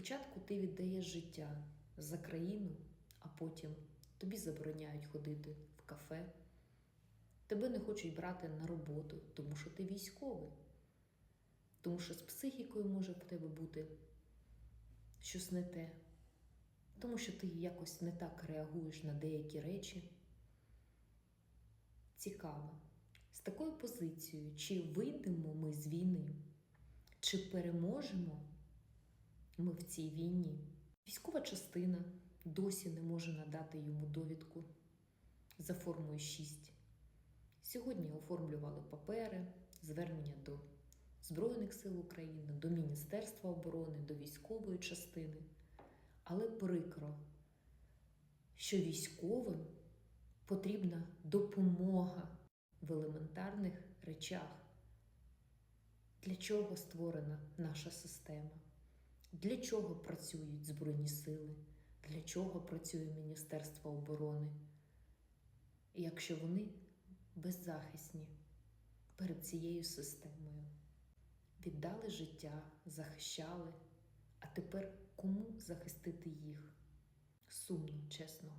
Спочатку ти віддаєш життя за країну, а потім тобі забороняють ходити в кафе. Тебе не хочуть брати на роботу, тому що ти військовий. Тому що з психікою може в тебе бути щось не те. Тому що ти якось не так реагуєш на деякі речі. Цікаво, з такою позицією, чи вийдемо ми з війни, чи переможемо ми в цій війні? Військова частина досі не може надати йому довідку за формою 6. Сьогодні оформлювали папери, звернення до Збройних сил України, до Міністерства оборони, до військової частини. Але прикро, що військовим потрібна допомога в елементарних речах. Для чого створена наша система? Для чого працюють Збройні сили? Для чого працює Міністерство оборони? Якщо вони беззахисні перед цією системою, віддали життя, захищали, а тепер кому захистити їх? Сумно, чесно.